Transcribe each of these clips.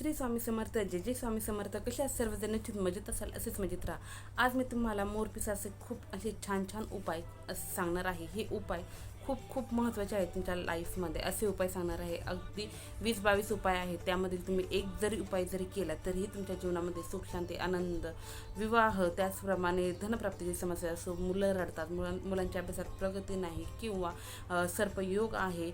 श्री स्वामी समर्थ जे जे स्वामी समर्थ. कसे सर्वजण? निश्चित मजेत असाल असेच मजेत राहा. आज मी तुम्हाला मोरपिसाचे खूप असे छान छान उपाय सांगणार आहे. हे उपाय खूप खूप महत्त्वाचे आहेत तुमच्या लाईफमध्ये असे उपाय सांगणार आहे. अगदी वीस बावीस उपाय आहेत. त्यामधील तुम्ही एक जरी उपाय जरी केला तरीही तुमच्या जीवनामध्ये सुख शांती आनंद विवाह त्याचप्रमाणे धनप्राप्तीची समस्या असो मुलं रडतात मुलां मुलांच्या अभ्यासात प्रगती नाही किंवा सर्पयोग आहे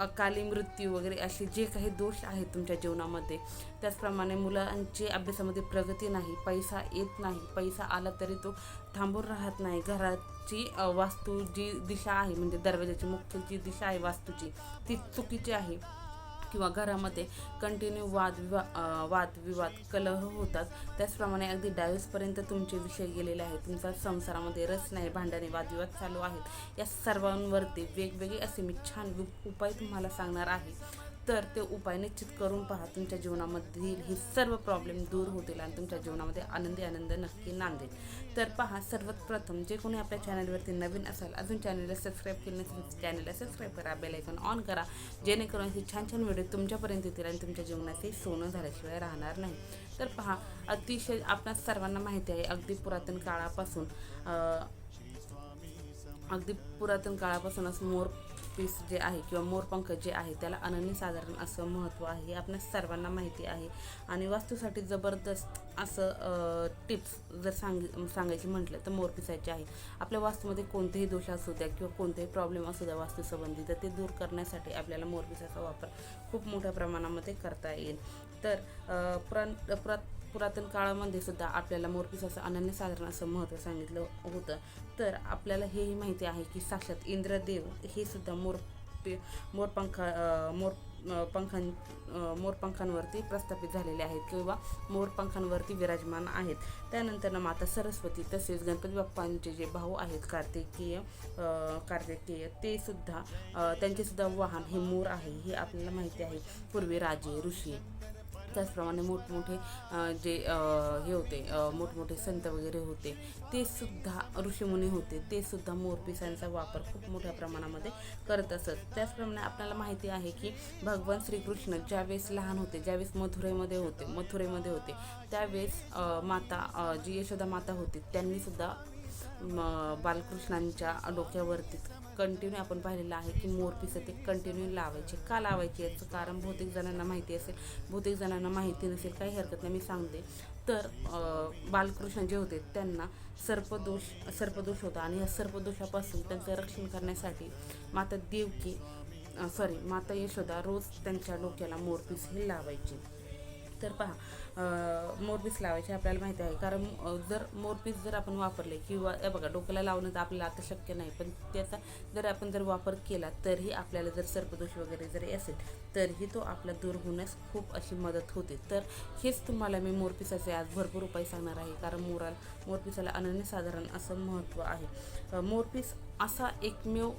अकाली मृत्यू वगैरे असे जे काही दोष आहेत तुमच्या जीवनामध्ये त्याचप्रमाणे मुलांची अभ्यासामध्ये प्रगती नाही पैसा येत नाही पैसा आला तरी तो थांबून राहत नाही. घराची वास्तू जी दिशा आहे म्हणजे दरवाजाची मुख्य जी दिशा आहे वास्तूची ती चुकीची आहे. किंवा घरामध्ये कंटिन्यू वाद वादविवाद कलह होतात. त्याचप्रमाणे अगदी डायव्हर्सपर्यंत तुमचे विषय गेलेले आहेत. तुमचा संसारामध्ये रस नाही भांडणे वादविवाद चालू आहेत. या सर्वांवरती वेगवेगळे असे मी छान उपाय तुम्हाला सांगणार आहे. तर ते उपाय निश्चित करून पहा तुमच्या जीवनामधील हे सर्व प्रॉब्लेम दूर होतील आणि तुमच्या जीवनामध्ये आनंदी आनंद नक्की नांदेल. तर पहा सर्वात प्रथम जे कोणी आपल्या चॅनलवरती नवीन असाल अजून चॅनलला सबस्क्राईब केले नसेल चॅनलला सबस्क्राईब करा बेल आयकॉन ऑन करा जेणेकरून हे छान छान व्हिडिओ तुमच्यापर्यंत येतील आणि तुमच्या जीवनात हे सोनं झाल्याशिवाय राहणार नाही. तर पहा अतिशय आपणा सर्वांना माहिती आहे अगदी पुरातन काळापासून अगदी पुरातन काळापासूनच मोर पीस जे आहे किंवा मोरपंख जे आहे त्याला अनन्यसाधारण असं महत्त्व आहे हे आपल्या सर्वांना माहिती आहे. आणि वास्तूसाठी जबरदस्त असं टिप्स जर सांग सांगायची म्हटलं तर मोरपिसाचे आहे. आपल्या वास्तूमध्ये कोणतेही दोष असू द्या किंवा कोणतेही प्रॉब्लेम असू द्या वास्तूसंबंधी तर ते दूर करण्यासाठी आपल्याला मोरपिसाचा वापर खूप मोठ्या प्रमाणामध्ये करता येईल. तर अ, पुराण पुरात पुरातन काळामध्ये सुद्धा आपल्याला मोरपिसाचं अनन्यसाधारण असं महत्त्व सांगितलं होतं. तर आपल्याला हेही माहिती आहे की साक्षात इंद्रदेव हे सुद्धा मोर मोरपंख मोरपंखा मोर पंखां मोरपंखांवरती प्रस्थापित झालेले आहेत किंवा मोरपंखांवरती विराजमान आहेत. त्यानंतर माता सरस्वती तसेच गणपती बाप्पांचे जे भाऊ आहेत कार्तिकेय कार्तिकेय ते सुद्धा त्यांचे सुद्धा वाहन हे मोर आहे हे आपल्याला माहिती आहे. पूर्वी राजे ऋषी त्याचप्रमाणे मोठमोठे जे हे होते मोठमोठे संत वगैरे होते ते सुद्धा ऋषीमुनी होते ते सुद्धा मोरपिसांचा वापर खूप मोठ्या प्रमाणामध्ये करत असत. त्याचप्रमाणे आपल्याला माहिती आहे की भगवान श्रीकृष्ण ज्यावेळेस लहान होते ज्यावेळेस मथुरेमध्ये होते मथुरेमध्ये होते त्यावेळेस माता जी यशोदा माता होती त्यांनीसुद्धा बालकृष्णांच्या डोक्यावरती कंटिन्यू आपण पाहिलेलं आहे की मोरपिसं ते कंटिन्यू लावायचे. का लावायचे? याचं कारण बहुतेक जणांना माहिती असेल. बहुतेक जणांना माहिती नसेल काही हरकत नाही मी सांगते. तर बालकृष्ण जे होते त्यांना सर्पदोष सर्पदोष होता आणि या सर्पदोषापासून त्यांचं रक्षण करण्यासाठी माता देवकी सॉरी माता यशोदा रोज त्यांच्या डोक्याला मोरपीस हे लावायचे. तर पहा मोरपीस लावायचे आपल्याला माहिती आहे. कारण जर मोरपीस जर आपण वापरले किंवा बघा डोक्याला लावणं तर आपल्याला आता शक्य नाही. पण त्याचा जर आपण जर वापर केला तरीही आपल्याला जर सर्पदोष वगैरे जरी असेल तरीही तो आपला दूर होण्यास खूप अशी मदत होते. तर हेच तुम्हाला मी मोरपिसाचे आज भरपूर उपाय सांगणार आहे. कारण मोराल मोरपिसाला अनन्यसाधारण असं महत्त्व आहे. मोरपीस असा एकमेव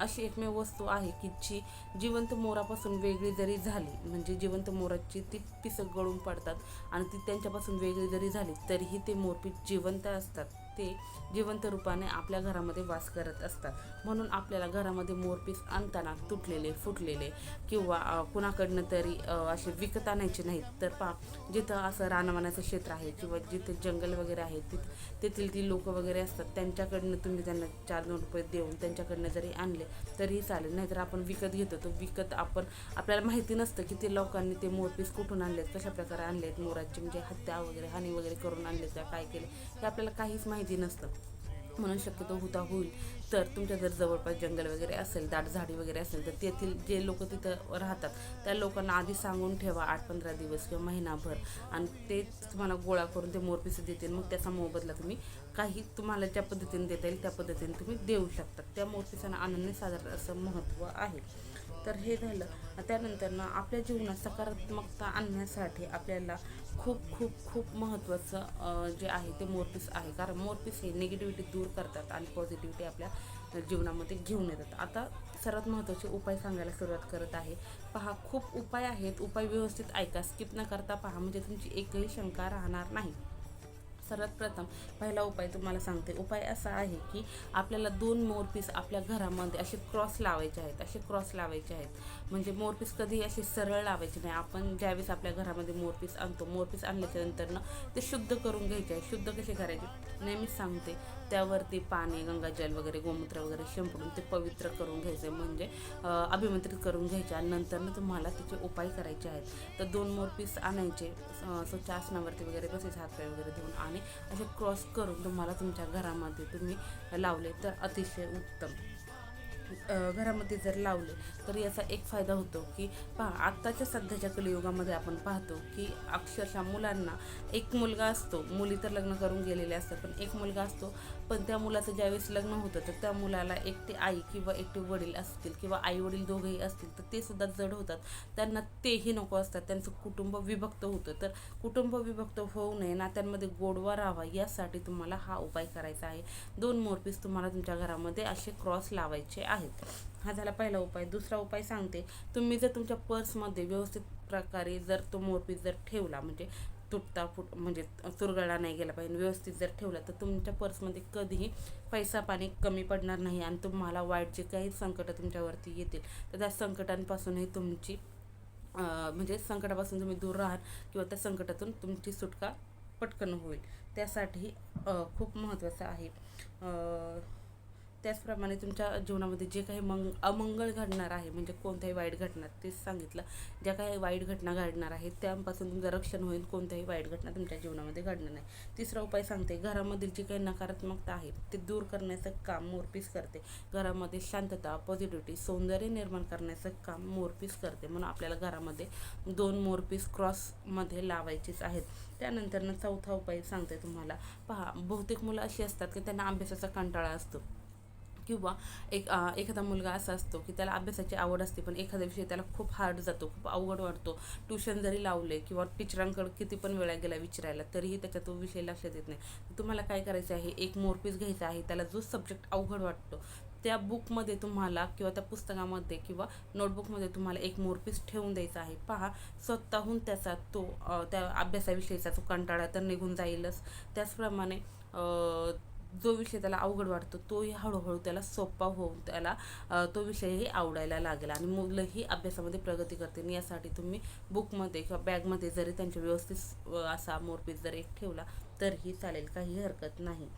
अशी एकमेव वस्तू आहे की जी जिवंत मोरापासून वेगळी जरी झाली म्हणजे जिवंत मोराची ती पिसं गळून पडतात आणि ती त्यांच्यापासून वेगळी जरी झाली तरीही ते मोरपीठ जिवंत असतात. ते जिवंत रूपाने आपल्या घरामध्ये वास करत असतात. म्हणून आपल्याला घरामध्ये मोरपीस आणताना तुटलेले फुटलेले किंवा कुणाकडनं तरी असे विकत आणायचे नाहीत तर पा जिथं असं रानवानाचं क्षेत्र आहे किंवा जिथे जंगल वगैरे आहे तिथ तेथील ती लोकं वगैरे असतात त्यांच्याकडनं तुम्ही त्यांना चार दोन रुपये देऊन त्यांच्याकडनं जरी आणले तरीही चालेल. नाहीतर आपण विकत घेतो. तो विकत आपण आपल्याला माहिती नसतं की ते लोकांनी ते मोरपीस कुठून आणलेत कशा प्रकारे आणलेत मोराचे म्हणजे हत्या वगैरे हानी वगैरे करून आणले का काय केले हे आपल्याला काहीच माहिती नसतं. म्हणून शक्यतो हुता होईल. तर तुमच्या जर जवळपास जंगल वगैरे असेल दाट झाडी वगैरे असेल तर तेथील जे लोक तिथं राहतात त्या लोकांना आधी सांगून ठेवा आठ पंधरा दिवस किंवा महिनाभर. आणि ते तुम्हाला गोळा करून ते मोरपिसे देतील. मग त्याचा मोबदला तुम्ही काही तुम्हाला ज्या पद्धतीने देता येईल त्या पद्धतीने तुम्ही देऊ शकता. त्या मोरपिसांना अनन्यसाधारण असं महत्त्व आहे. तर हे झालं. त्यानंतर ना आपल्या जीवनात सकारात्मकता आणण्यासाठी आपल्याला खूप खूप खूप महत्त्वाचं जे आहे ते मोरपीस आहे. कारण मोरपीस हे निगेटिव्हिटी दूर करतात आणि पॉझिटिव्हिटी आपल्या जीवनामध्ये घेऊन येतात. आता सर्वात महत्त्वाचे उपाय सांगायला सुरुवात करत आहे. पहा खूप उपाय आहेत. उपाय व्यवस्थित ऐका. स्किप न करता पहा. म्हणजे तुमची एकही शंका राहणार नाही. सर्वात प्रथम पहिला उपाय तुम्हाला सांगते. उपाय असा आहे की आपल्याला दोन मोरपीस आपल्या घरामध्ये असे क्रॉस लावायचे आहेत असे क्रॉस लावायचे आहेत. म्हणजे मोरपीस कधी अशी सरळ लावायची नाही. आपण ज्यावेळेस आपल्या घरामध्ये मोरपीस आणतो मोरपीस आणल्याच्यानंतरनं ते शुद्ध करून घ्यायचे आहे. शुद्ध कसे करायचे? नेहमीच सांगते. त्यावरती पाणी गंगाजल वगैरे गोमूत्र वगैरे शिंपडून ते पवित्र करून घ्यायचे. म्हणजे अभिमंत्रित करून घ्यायचे आणि नंतर तुम्हाला त्याचे उपाय करायचे आहेत. तर दोन मोरपीस आणायचे स्वच्छ आसनावरती वगैरे तसेच हातपाय वगैरे धुवून आणि असे क्रॉस करून तुम्हाला तुमच्या घरामध्ये तुम्ही लावले तर अतिशय उत्तम. घरामध्ये जर लावले तर याचा एक फायदा होतो की पहा आत्ताच्या सध्याच्या कलियुगामध्ये आपण पाहतो की अक्षरशः मुलांना एक मुलगा असतो मुली तर लग्न करून गेलेले असतात पण एक मुलगा असतो पण त्या मुलाचं ज्यावेळेस लग्न होतं तर त्या मुलाला एकटे आई किंवा एकटे वडील असतील किंवा आई वडील दोघेही असतील तर ते सुद्धा जड होतात. त्यांना तेही नको असतात. त्यांचं कुटुंब विभक्त होतं. तर कुटुंब विभक्त होऊ नये नात्यांमध्ये गोडवा राहावा यासाठी तुम्हाला हा उपाय करायचा आहे. दोन मोरपीस तुम्हाला तुमच्या घरामध्ये असे क्रॉस लावायचे आहेत. हा झाला पहिला उपाय. दुसरा उपाय सांगते. तुम्ही जर तुमच्या पर्समध्ये व्यवस्थित प्रकारे जर तो मोरपीस जर ठेवला म्हणजे तुटता फुट म्हणजे चुरगळा नाही गेला पाहिजे. व्यवस्थित जर ठेवला तर तुमच्या पर्समध्ये कधीही पैसा पाणी कमी पडणार नाही आणि तुम्हाला वाईट जे काही संकटं तुमच्यावरती येतील. तर त्या संकटांपासूनही तुमची म्हणजे संकटापासून तुम्ही दूर राहाल किंवा त्या संकटातून तुमची सुटका पटकन होईल. त्यासाठी खूप महत्त्वाचं आहे. त्याचप्रमाणे तुमच्या जीवनामध्ये जे काही मंग अमंगळ घडणार आहे म्हणजे कोणत्याही वाईट घटना तेच सांगितलं. ज्या काही वाईट घटना घडणार आहेत त्यापासून तुमचं रक्षण होईल. कोणत्याही वाईट घटना तुमच्या जीवनामध्ये घडणार नाही. तिसरा उपाय सांगते. घरामधील जी काही नकारात्मकता आहे ते दूर करण्याचं काम मोरपीस करते. घरामध्ये शांतता पॉझिटिव्हिटी सौंदर्य निर्माण करण्याचं काम मोरपीस करते. म्हणून आपल्याला घरामध्ये दोन मोरपीस क्रॉसमध्ये लावायचेच आहेत. त्यानंतरनं चौथा उपाय सांगते तुम्हाला. पहा बहुतेक मुलं अशी असतात की त्यांना अभ्यासाचा कंटाळा असतो. किंवा एक एखादा मुलगा असा असतो की त्याला अभ्यासाची आवड असते पण एखादा विषय त्याला खूप हार्ड जातो खूप अवघड वाटतो. ट्युशन जरी लावले किंवा टीचरांकडे किती पण वेळा गेला विचारायला तरीही त्याच्या तो विषय लक्षात येत नाही. तुम्हाला काय करायचं आहे? एक मोरपीस घ्यायचा आहे त्याला जो सब्जेक्ट अवघड वाटतो त्या बुकमध्ये तुम्हाला किंवा त्या पुस्तकामध्ये किंवा नोटबुकमध्ये तुम्हाला एक मोरपीस ठेवून द्यायचा आहे. पहा स्वतःहून त्याचा तो त्या अभ्यासाविषयीचा तो कंटाळा तर निघून जाईलच. त्याचप्रमाणे जो विषय त्याला अवघड वाटतो तोही हळूहळू त्याला सोपा होऊन त्याला तो विषयही आवडायला लागेल आणि मुलंही अभ्यासामध्ये प्रगती करतील. यासाठी तुम्ही बुकमध्ये किंवा बॅगमध्ये जरी त्यांच्या व्यवस्थित असा मोरपीस जर एक ठेवला तरीही चालेल. काही हरकत नाही.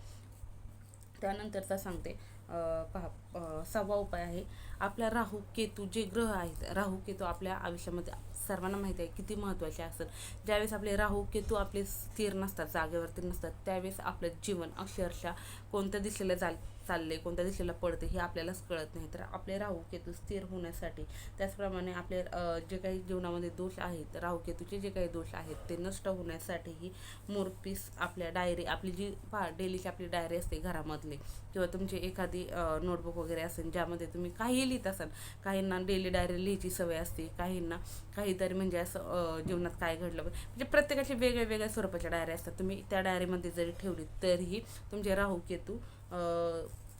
त्यानंतरचा सांगते. पहा सहावा उपाय आहे. आपल्या राहू केतू जे ग्रह आहेत राहू केतू आपल्या आयुष्यामध्ये सर्वांना माहिती आहे किती महत्त्वाचे असतात. ज्यावेळेस आपले राहू केतू आपले स्थिर नसतात जागेवरती नसतात त्यावेळेस आपलं जीवन अक्षरशः कोणत्या दिशेला चाल चालले कोणत्या दिशेला पडते हे आपल्यालाच कळत नाही. तर आपले राहूकेतू स्थिर होण्यासाठी त्याचप्रमाणे आपले जे काही जीवनामध्ये दोष आहेत राहूकेतूचे जे काही दोष आहेत ते नष्ट होण्यासाठीही मोरपीस आपल्या डायरी आपली जी पा डेलीची आपली डायरी असते घरामधली किंवा तुमची एखादी नोटबुक वगैरे असेल ज्यामध्ये तुम्ही काही लिहित असाल काहींना डेली डायरी लिहायची सवय असते काहींना काहीतरी म्हणजे असं जीवनात काय घडलं म्हणजे प्रत्येकाचे वेगळ्या वेगळ्या स्वरूपाच्या डायऱ्या असतात. तुम्ही त्या डायरीमध्ये जरी ठेवली तरीही तुमचे राहू केतू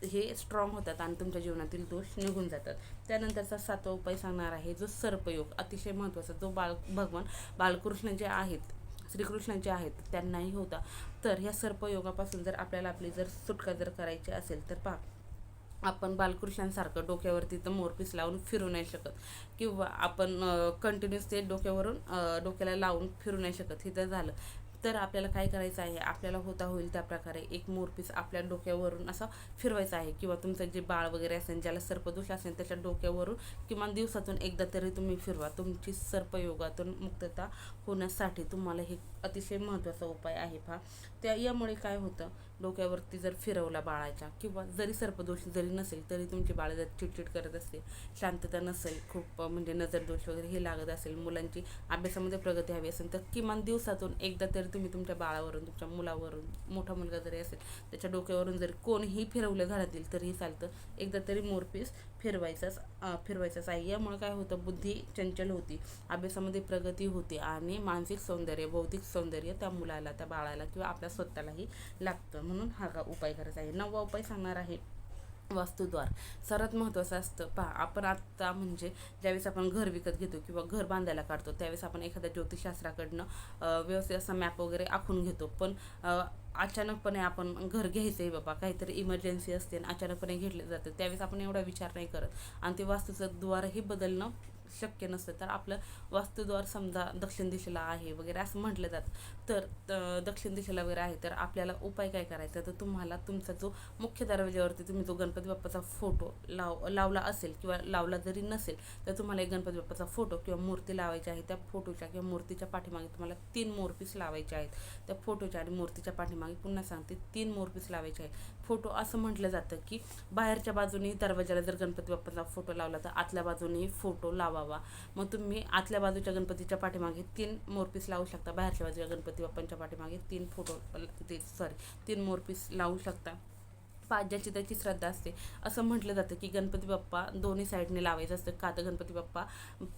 हे स्ट्रॉंग होतात आणि तुमच्या जीवनातील दोष निघून जातात. त्यानंतरचा सातवा उपाय सांगणार आहे जो सर्पयोग. अतिशय महत्त्वाचा जो बाळ भगवान बालकृष्ण जे आहेत श्रीकृष्ण जे आहेत त्यांनाही होता. तर ह्या सर्पयोगापासून जर आपल्याला आपली जर सुटका जर करायची असेल तर पहा आपण बालकृष्णांसारखं डोक्यावरती तर मोरपीस लावून फिरू नाही शकत. किंवा आपण कंटिन्युअस ते डोक्यावरून डोक्याला लावून फिरू नाही शकत. हे तर झालं. तर आपल्याला काय करायचं आहे? आपल्याला होता होईल त्या प्रकारे एक मोरपीस आपल्या डोक्यावरून असा फिरवायचा आहे. किंवा तुमचं जे बाळ वगैरे असेल ज्याला सर्पदोष असेल त्याच्या डोक्यावरून किमान दिवसातून एकदा तरी तुम्ही फिरवा. तुमची सर्पयोगातून मुक्तता होण्यासाठी तुम्हाला हे अतिशय महत्त्वाचा उपाय आहे पहा. त्या यामुळे काय होतं? डोक्यावरती जर फिरवला बाळाच्या किंवा जरी सर्पदोष जरी नसेल तरी तुमची बाळ जर चिडचिड करत असते शांतता नसेल खूप म्हणजे नजरदोष वगैरे हे लागत असेल मुलांची अभ्यासामध्ये प्रगती हवी असेल तर किमान दिवसातून एकदा तरी तुम्ही तुमच्या बाळावरून तुमच्या मुलावरून मोठा मुलगा जरी असेल त्याच्या डोक्यावरून जरी कोणीही फिरवलं घरातील तरीही चालतं. एकदा तरी मोरपीस फिरवायचाच अं, फिरवायचाच आहे. यामुळे काय होतं बुद्धी चंचल होती. अभ्यासामध्ये प्रगती होते आणि मानसिक सौंदर्य बौद्धिक सौंदर्य त्या मुलाला त्या बाळाला किंवा आपल्या स्वतःलाही लागतं. म्हणून हा का उपाय करायचा आहे. नववा उपाय सांगणार आहे. वास्तुद्वार. सर्वात महत्त्वाचं असतं पहा आपण आत्ता म्हणजे ज्यावेळेस आपण घर विकत घेतो किंवा घर बांधायला काढतो त्यावेळेस आपण एखाद्या ज्योतिषशास्त्राकडनं व्यवस्थित असा मॅप वगैरे आखून घेतो. पण अचानकपणे आपण घर घ्यायचं आहे बाबा काहीतरी इमर्जन्सी असते आणि अचानकपणे घेतलं जातं त्यावेळेस आपण एवढा विचार नाही करत. आणि ते वास्तूचं द्वारही बदलणं शक्य नसतं तर आपलं वास्तुद्वार समजा दक्षिण दिशेला आहे वगैरे असं म्हटलं जातं. तर दक्षिण दिशेला वगैरे आहे तर आपल्याला उपाय काय करायचा? तर तुम्हाला तुमचा जो मुख्य दरवाज्यावरती तुम्ही जो गणपती बाप्पाचा फोटो लाव लावला असेल किंवा लावला जरी नसेल तर तुम्हाला एक गणपती बाप्पाचा फोटो किंवा मूर्ती लावायची आहे. त्या फोटोच्या किंवा मूर्तीच्या पाठीमागे तुम्हाला तीन मोरपीस लावायचे आहेत. त्या फोटोच्या आणि मूर्तीच्या पाठीमागे पुन्हा सांगते तीन मोरपीस लावायचे आहेत. फोटो असं म्हटलं जातं की बाहेरच्या बाजूने दरवाजाला जर गणपती बाप्पाचा फोटो लावला तर आतल्या बाजूनेही फोटो लावा. बाबा. मग तुम्ही आतल्या बाजूच्या गणपतीच्या पाठीमागे तीन मोरपीस लावू शकता. बाहेरच्या बाजूच्या गणपती बाप्पांच्या पाठीमागे तीन फोटो ते सॉरी तीन मोरपीस लावू शकता. पाच ज्याची त्याची श्रद्धा असते. असं म्हटलं जातं की गणपती बाप्पा दोन्ही साईडने लावायचं असतं. का तर गणपती बाप्पा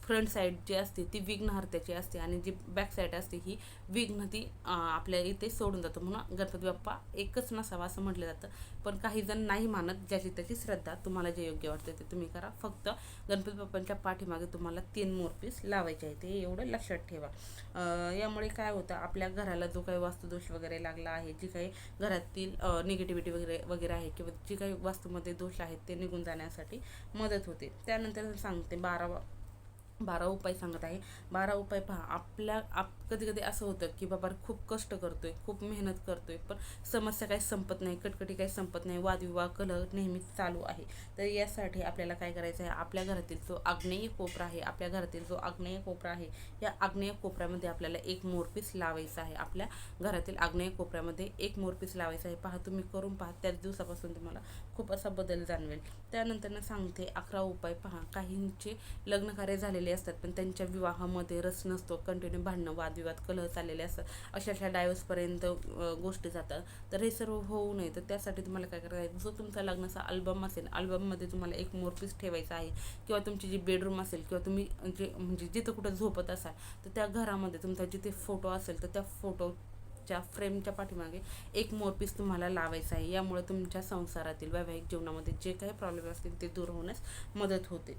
फ्रंट साईड जी असते ती विघ्नहर्त्याची असते आणि जी बॅक साईड असते ही विघ्न ती आपल्या इथे सोडून जातो. म्हणून गणपती बाप्पा एकच नसावा असं म्हटलं जातं. पण काही जण नाही मानत ज्याची त्याची श्रद्धा तुम्हाला जे योग्य वाटतं ते तुम्ही करा. फक्त गणपती बाप्पांच्या पाठीमागे तुम्हाला तीन मोरपीस लावायचे आहे. ते एवढं लक्षात ठेवा. यामुळे काय होतं आपल्या घराला जो काही वास्तुदोष वगैरे लागला आहे जी काही घरातील निगेटिव्हिटी वगैरे वगैरे आहे किंवा जी काही वास्तूमध्ये दोष आहेत ते निघून जाण्यासाठी मदत होते. त्यानंतर सांगते बारा बारा उपाय सांगत आहे. बारा उपाय पहा. आपल्या आप कधी कधी असं होतं की बाबा खूप कष्ट करतोय खूप मेहनत करतोय पण समस्या काही संपत नाही कटकटी काही संपत नाही वादविवाह कलह नेहमीच चालू आहे. तर यासाठी आपल्याला काय करायचं आहे? आपल्या घरातील जो आग्नेय कोपरा आहे आपल्या घरातील जो आग्नेय कोपरा आहे या आग्नेय कोपऱ्यामध्ये आपल्याला एक मोरपीस लावायचा आहे. आपल्या घरातील आग्नेय कोपऱ्यामध्ये एक मोरपीस लावायचा आहे. पहा तुम्ही करून पहा त्याच दिवसापासून तुम्हाला खूप असा बदल जाणवेल. त्यानंतर सांगते अकरा उपाय पहा. काहींचे लग्न कार्य झालेले असतात पण त्यांच्या विवाहामध्ये रस नसतो कंटिन्यू भांडणं वादविवाद कलह चाललेले असतात अशा अशा डायव्हर्सपर्यंत गोष्टी जातात. तर हे सर्व होऊ नये. तर त्यासाठी तुम्हाला काय करायचं आहे? जो तुमचा लग्नाचा अल्बम असेल अल्बममध्ये तुम्हाला एक मोरपीस ठेवायचा आहे. किंवा तुमची जी बेडरूम असेल किंवा तुम्ही जे म्हणजे जिथं कुठं झोपत असाल तर त्या घरामध्ये तुमचा जिथे फोटो असेल तर त्या फोटो च्या फ्रेमच्या पाठीमागे एक मोरपीस तुम्हाला लावायचा आहे. यामुळे तुमच्या संसारातील वैवाहिक जीवनामध्ये जे काही प्रॉब्लेम असतील ते दूर होण्यास मदत होते.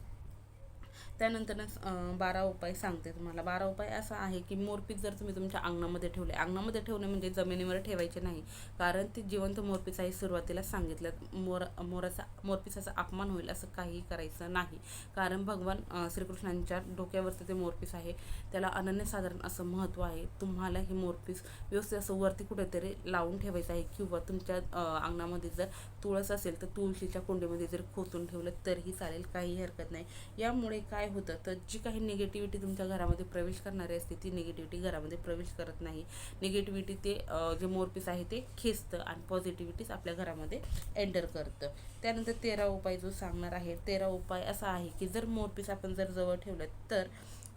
त्यानंतरच बारा उपाय सांगते तुम्हाला. बारा उपाय असा आहे की मोरपीस जर तुम्ही तुमच्या अंगणामध्ये ठेवले अंगणामध्ये ठेवणे म्हणजे जमिनीवर ठेवायचे नाही कारण ते जिवंत मोरपीस आहे सुरुवातीला सांगितलं. मोर मोराचा मोरपिसाचा अपमान होईल असं काही करायचं नाही. कारण भगवान श्रीकृष्णांच्या डोक्यावरती ते मोरपीस आहे. त्याला अनन्यसाधारण असं महत्त्व आहे. तुम्हाला हे मोरपीस व्यवस्थित असं वरती कुठेतरी लावून ठेवायचं आहे किंवा तुमच्या अंगणामध्ये जर तुळस असेल तर तुळशीच्या कुंडीमध्ये जर खोचून ठेवलं तरीही चालेल काही हरकत नाही. यामुळे काय होतं तर जी काही निगेटिव्हिटी तुमच्या घरामध्ये प्रवेश करणारी असते ती निगेटिव्हिटी घरामध्ये प्रवेश करत नाही. निगेटिव्हिटी ते जे मोरपीस आहे ते खेचतं आणि पॉझिटिव्हिटीच आपल्या घरामध्ये एंटर करतं. त्यानंतर तेरा उपाय जो सांगणार आहे तेरा उपाय असा आहे की जर मोरपीस आपण जर जवळ ठेवलं तर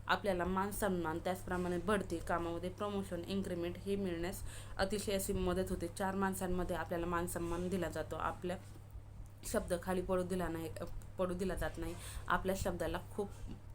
आपल्याला मान सन्मान त्याचप्रमाणे बढ़ते कामामध्ये प्रमोशन इन्क्रीमेंट हे मिळण्यास अतिशय अशी मदत होते. चार माणसांमध्ये आपल्याला मान सन्मान दिला जातो. आपल्या शब्द खाली पडू दिला नाही पडू दिला जात नाही. आपल्या शब्दाला खूप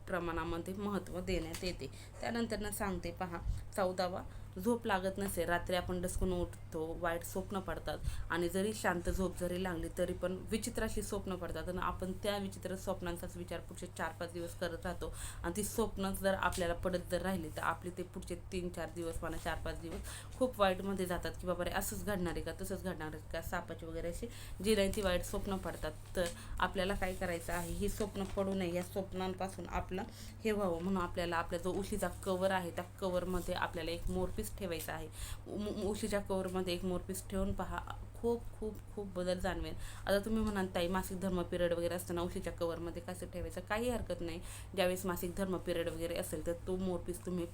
प्रमाणामध्ये महत्त्व देण्यात येते. त्यानंतरनं सांगते पहा चौदावा झोप लागत नसे. रात्री आपण डसकून उठतो वाईट स्वप्न पडतात. आणि जरी शांत झोप जरी लागली तरी पण विचित्र अशी स्वप्न पडतात. आणि आपण त्या विचित्र स्वप्नांचाच विचार पुढचे चार पाच दिवस करत राहतो. आणि ती स्वप्न जर आपल्याला पडत जर राहिली तर आपले ते पुढचे तीन चार दिवस म्हणा चार पाच दिवस खूप वाईटमध्ये जातात. की बाबा रे असंच घडणार आहे का? तसंच घडणार आहे का? सापाची वगैरे अशी जी नाही ती वाईट स्वप्न पडतात. तर आपल्याला काय करायचं आहे? ही स्वप्न पडू नये. या स्वप्नांपासून आपलं हे व्हावं. म्हणून आपल्याला आपला जो उशीचा कवर आहे त्या कवरमध्ये आपल्याला एक मोर मोरपीस ठेवायचा आहे. उशीच्या कवरमध्ये एक मोरपीस ठेवून पहा. खूप खूप खूप बदल जाणवेल. आता तुम्ही म्हणाल ताई मासिक धर्म पिरियड वगैरे असताना उशीच्या कवरमध्ये कसं ठेवायचं? काही हरकत नाही. ज्यावेळेस मासिक धर्म पिरियड वगैरे असेल तर तो मोरपीस तुम्ही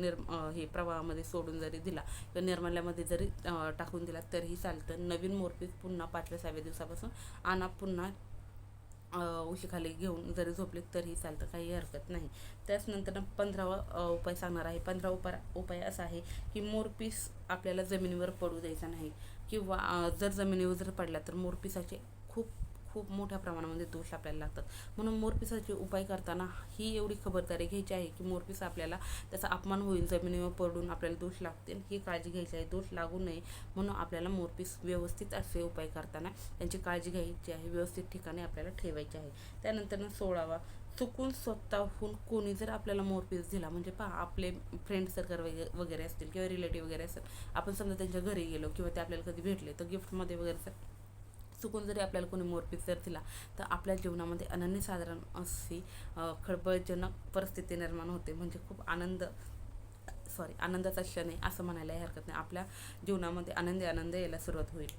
निर्म हे प्रवाहामध्ये सोडून जरी दिला किंवा निर्मल्यामध्ये जरी टाकून दिला तरीही चालतं. नवीन मोरपीस पुन्हा पाचव्या सहाव्या दिवसापासून आणा पुन्हा उशीखाली घेऊन जरी झोपले तरीही चालतं काही हरकत नाही. त्याचनंतर पंधरावा उपाय सांगणार आहे. पंधरा उपाय उपाय असा आहे की मोरपीस आपल्याला जमिनीवर पडू द्यायचा नाही. किंवा जर जमिनीवर जर पडला तर मोरपिसाचे खूप खूप मोठ्या प्रमाणामध्ये दोष आपल्याला लागतात. म्हणून मोरपिसाचे उपाय करताना ही एवढी खबरदारी घ्यायची आहे की मोरपिस आपल्याला त्याचा अपमान होईल जमिनीवर पडून आपल्याला दोष लागतील. ही काळजी घ्यायची आहे. दोष लागू नये म्हणून आपल्याला मोरपीस व्यवस्थित असे उपाय करताना त्यांची काळजी घ्यायची आहे. व्यवस्थित ठिकाणी आपल्याला ठेवायची आहे. त्यानंतर सोळावा चुकून स्वतःहून कोणी जर आपल्याला मोरपीस दिला म्हणजे पहा आपले फ्रेंड सर्कल वगैरे वगैरे असतील किंवा रिलेटिव्ह वगैरे असतील आपण समजा त्यांच्या घरी गेलो किंवा ते आपल्याला कधी भेटले तर गिफ्टमध्ये वगैरे सर चुकून जरी आपल्याला कोणी मोरपीक जर दिला तर आपल्या जीवनामध्ये अनन्यसाधारण अशी खळबळजनक परिस्थिती निर्माण होते. म्हणजे खूप आनंद सॉरी आनंदाचा क्षण आहे असं म्हणायलाही हरकत नाही. आपल्या जीवनामध्ये आनंदी आनंद यायला सुरुवात होईल.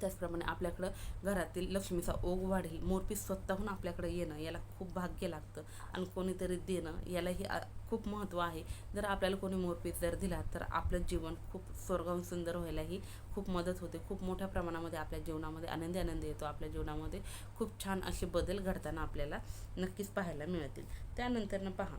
त्याचप्रमाणे आपल्याकडं घरातील लक्ष्मीचा ओघ वाढेल मोरपी स्वतःहून आपल्याकडे येणं याला खूप भाग्य लागतं. आणि कोणीतरी देणं यालाही खूप महत्त्व आहे. जर आपल्याला कोणी मोरपीस जर दिला तर आपलं जीवन खूप स्वर्गाहून सुंदर व्हायलाही खूप मदत होते. खूप मोठ्या प्रमाणामध्ये आपल्या जीवनामध्ये आनंदी आनंद येतो. आपल्या जीवनामध्ये खूप छान असे बदल घडताना आपल्याला नक्कीच पाहायला मिळतील. त्यानंतरनं पहा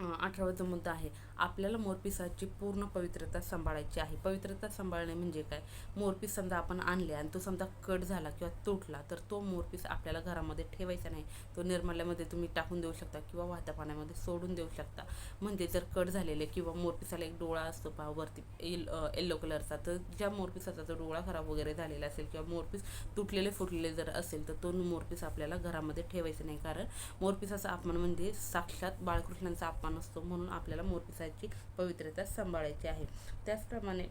अठरावा मुद्दा आहे. आपल्याला मोरपिसाची पूर्ण पवित्रता सांभाळायची आहे. पवित्रता सांभाळणे म्हणजे काय? मोरपीस समजा आपण आणले आणि तो समजा कट झाला किंवा तुटला तर तो मोरपीस आपल्याला घरामध्ये ठेवायचा नाही. तो निर्मल्यामध्ये तुम्ही टाकून देऊ शकता किंवा वाहत्या पाण्यामध्ये सोडून देऊ शकता. म्हणजे जर कट झालेले किंवा मोरपिसाला एक डोळा असतो पहा वरती येल्लो कलरचा तर ज्या मोरपिसाचा जो डोळा खराब वगैरे झालेला असेल किंवा मोरपीस तुटलेले फुटलेले जर असेल तर तो मोरपीस आपल्याला घरामध्ये ठेवायचा नाही. कारण मोरपिसाचा अपमान म्हणजे साक्षात बाळकृष्णांचा अपमान असतो म्हणून आपल्याला मोरपिसाची पवित्रता सांभाळायची आहे. त्याचप्रमाणे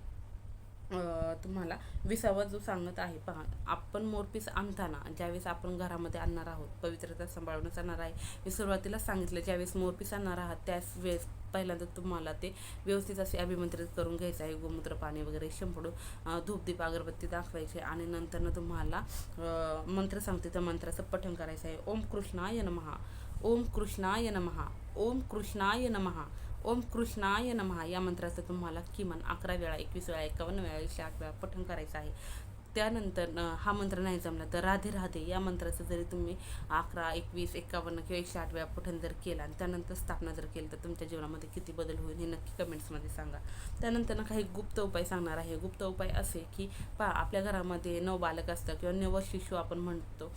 तुम्हाला विसावा जो सांगत आहे पहा आपण मोरपीस आणताना ज्यावेळेस आपण घरामध्ये आणणार आहोत पवित्रता सांभाळूनच आणणार आहे. मी सुरुवातीला सांगितलं ज्यावेळेस मोरपीस आणणार आहात त्याच वेळेस पहिल्यांदा तुम्हाला ते व्यवस्थित असे अभिमंत्रित करून घ्यायचं आहे. गोमूत्र पाणी वगैरे शंपडून धूपदीप अगरबत्ती दाखवायची आणि नंतरनं तुम्हाला मंत्र सांगते त्या मंत्राचं पठण करायचं आहे. ओम कृष्णाय नमहा ओम कृष्णाय नमहा ओम कृष्णाय नमहा ओम कृष्णाय नमहा या मंत्राचं तुम्हाला किमान अकरा वेळा एकवीस वेळा एकावन्न वेळा एकशे आठ वेळा पठण करायचं आहे. त्यानंतर हा मंत्र नाही जमला तर राधे राधे. या मंत्राचं जरी तुम्ही अकरा एकवीस एकावन्न किंवा एकशे आठ वेळा पठण जर केला आणि त्यानंतर स्थापना जर केली तर तुमच्या जीवनामध्ये किती बदल होईल हे नक्की कमेंट्समध्ये सांगा. त्यानंतर ना काही गुप्त उपाय सांगणार आहे. गुप्त उपाय असे की पहा आपल्या घरामध्ये नव बालक असतं किंवा नव शिशू आपण म्हणतो.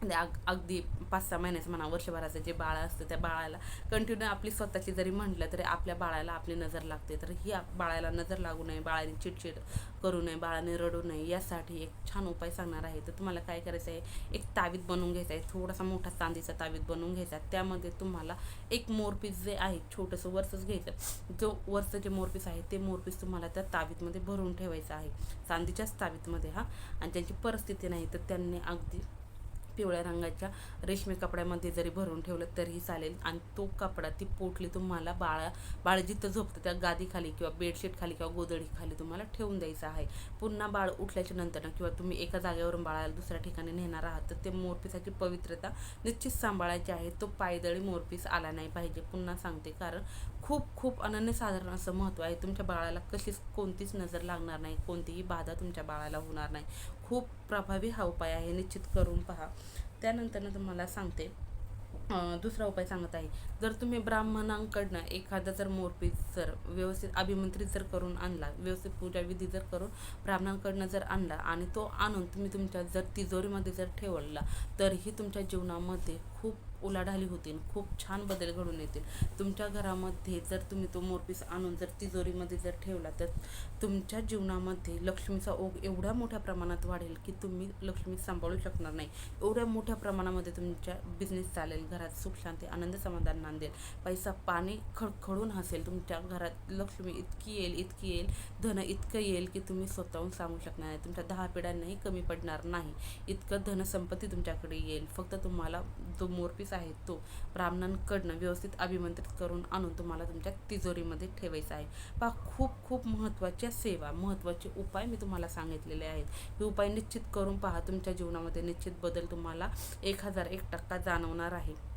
म्हणजे अग अगदी पाच सहा महिन्याचं म्हणा वर्षभराचं जे बाळ असतं त्या बाळाला कंटिन्यू आपली स्वतःची जरी म्हटलं तरी आपल्या बाळाला आपली नजर लागते. तर ही बाळाला नजर लागू नये बाळाने चिडचिड करू नये बाळाने रडू नये यासाठी एक छान उपाय सांगणार आहे. तर तुम्हाला काय करायचं आहे? एक तावीत बनवून घ्यायचा आहे. थोडासा मोठा चांदीचा तावीत बनवून घ्यायचा आहे. त्यामध्ये तुम्हाला एक मोरपीस जे आहे छोटंसं वरचंच घ्यायचं जो वरचं जे मोरपीस आहे ते मोरपीस तुम्हाला त्या तावीतमध्ये भरून ठेवायचं आहे. चांदीच्याच तावीतमध्ये हा. आणि ज्यांची परिस्थिती नाही तर त्यांनी अगदी पिवळ्या रंगाच्या रेशमी कपड्यामध्ये जरी भरून ठेवलं तरीही चालेल. आणि तो कपडा ती पोटली तुम्हाला बाळा बाळ जिथं झोपतं त्या गादीखाली किंवा बेडशीट खाली किंवा गोदडीखाली तुम्हाला ठेवून द्यायचं आहे. पुन्हा बाळ उठल्याच्या नंतर किंवा तुम्ही एका जागेवरून बाळाला दुसऱ्या ठिकाणी नेणार आहात तर ते मोरपीसाची पवित्रता निश्चित सांभाळायची आहे. तो पायदळी मोरपीस आला नाही पाहिजे. पुन्हा सांगते कारण खूप खूप अनन्यसाधारण असं महत्त्व आहे. तुमच्या बाळाला कशीच कोणतीच नजर लागणार नाही कोणतीही बाधा तुमच्या बाळाला होणार नाही. खूप प्रभावी हा उपाय आहे निश्चित करून पहा. त्यानंतरनं तुम्हाला सांगते. दुसरा उपाय सांगत आहे. जर तुम्ही ब्राह्मणांकडनं एखादा जर मोरपीस जर व्यवस्थित अभिमंत्रित जर करून आणला व्यवस्थित पूजाविधी जर करून ब्राह्मणांकडनं जर आणला आणि तो आणून तुम्ही तुमच्या जर तिजोरीमध्ये जर ठेवला तरीही तुमच्या जीवनामध्ये खूप उलाढाली होतील खूप छान बदल घडून येतील. तुमच्या घरामध्ये जर तुम्ही तो मोरपीस आणून जर तिजोरीमध्ये जर ठेवला तर तुमच्या जीवनामध्ये लक्ष्मीचा ओघ एवढ्या मोठ्या प्रमाणात वाढेल की तुम्ही लक्ष्मी सांभाळू शकणार नाही. एवढ्या मोठ्या प्रमाणामध्ये तुमच्या बिझनेस चालेल घरात सुख शांती आनंद समाधान नांदेल. पैसा पाणी खडखडून हसेल तुमच्या घरात लक्ष्मी इतकी येईल इतकी येईल धन इतकं येईल की तुम्ही स्वतःहून सांगू शकणार नाही. तुमच्या दहा पिढ्यांनाही कमी पडणार नाही. इतकं धनसंपत्ती तुमच्याकडे येईल. फक्त तुम्हाला जो मोरपीस आहे तो ब्राह्मणांकडनं व्यवस्थित अभिमंत्रित करून आणून तुम्हाला तुमच्या तिजोरीमध्ये ठेवायचा आहे. पहा खूप खूप महत्त्वाच्या सेवा महत्त्वाचे उपाय मी तुम्हाला सांगितलेले आहेत. हे उपाय निश्चित करून पहा तुमच्या जीवनामध्ये निश्चित बदल तुम्हाला एक हजार एक टक्का जाणवणार आहे.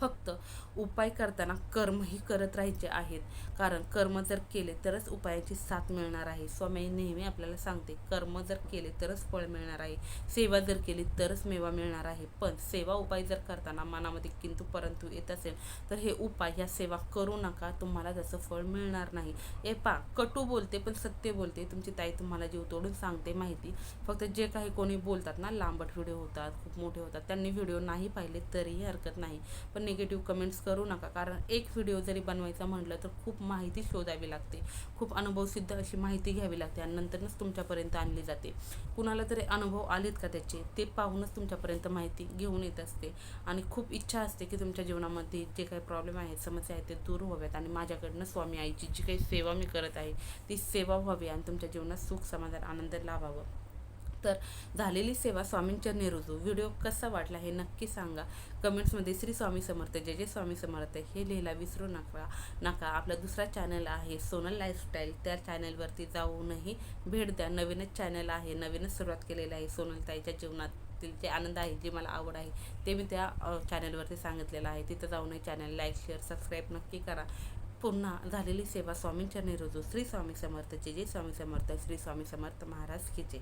फक्त उपाय करताना कर्मही करत राहायचे आहेत. कारण कर्म जर केले तरच उपायाची साथ मिळणार आहे. स्वामी नेहमी आपल्याला सांगते कर्म जर केले तरच फळ मिळणार आहे. सेवा जर केली तरच मेवा मिळणार आहे. पण सेवा उपाय जर करताना मनामध्ये किंतु परंतु येत असेल तर हे उपाय ह्या सेवा करू नका. तुम्हाला त्याचं फळ मिळणार नाही. ए पा कटू बोलते पण सत्य बोलते. तुमची ताई तुम्हाला जीव तोडून सांगते माहिती. फक्त जे काही कोणी बोलतात ना लांबट व्हिडिओ होतात खूप मोठे होतात त्यांनी व्हिडिओ नाही पाहिले तरीही हरकत नाही. पण निगेटिव्ह कमेंट्स करू नका. कारण एक व्हिडिओ जरी बनवायचा म्हटलं तर खूप माहिती शोधावी लागते. खूप अनुभवसिद्ध अशी माहिती घ्यावी लागते आणि नंतरच तुमच्यापर्यंत आणली जाते. कुणाला तरी अनुभव आलेत का त्याचे ते पाहूनच तुमच्यापर्यंत माहिती घेऊन येत असते. आणि खूप इच्छा असते की तुमच्या जीवनामध्ये जे काही प्रॉब्लेम आहेत समस्या आहेत ते दूर व्हाव्यात. आणि माझ्याकडनं स्वामी आईची जी काही सेवा मी करत आहे ती सेवा व्हावी आणि तुमच्या जीवनात सुख समाधान आनंद लाभावं. तर झालेली सेवा स्वामींच्या रुजू व्हिडिओ कसा वाटला हे नक्की सांगा. कमेंट्समध्ये श्री स्वामी समर्थ जय जय स्वामी समर्थ हे लिहायला विसरू नका नका. आपला दुसरा चॅनल आहे सोनल लाईफस्टाईल. त्या चॅनलवरती जाऊनही भेट द्या. नवीनच चॅनल आहे नवीनच सुरुवात केलेलं आहे सोनल ताईच्या जीवनातील जे आनंद आहे जे मला आवड आहे ते मी त्या चॅनलवरती सांगितलेलं आहे. तिथं जाऊनही चॅनल लाईक शेअर सबस्क्राईब नक्की करा. पुन्हा झालेली सेवा स्वामींच्या निरोजू श्री स्वामी समर्थ जय स्वामी समर्थ श्री स्वामी समर्थ महाराज की जय.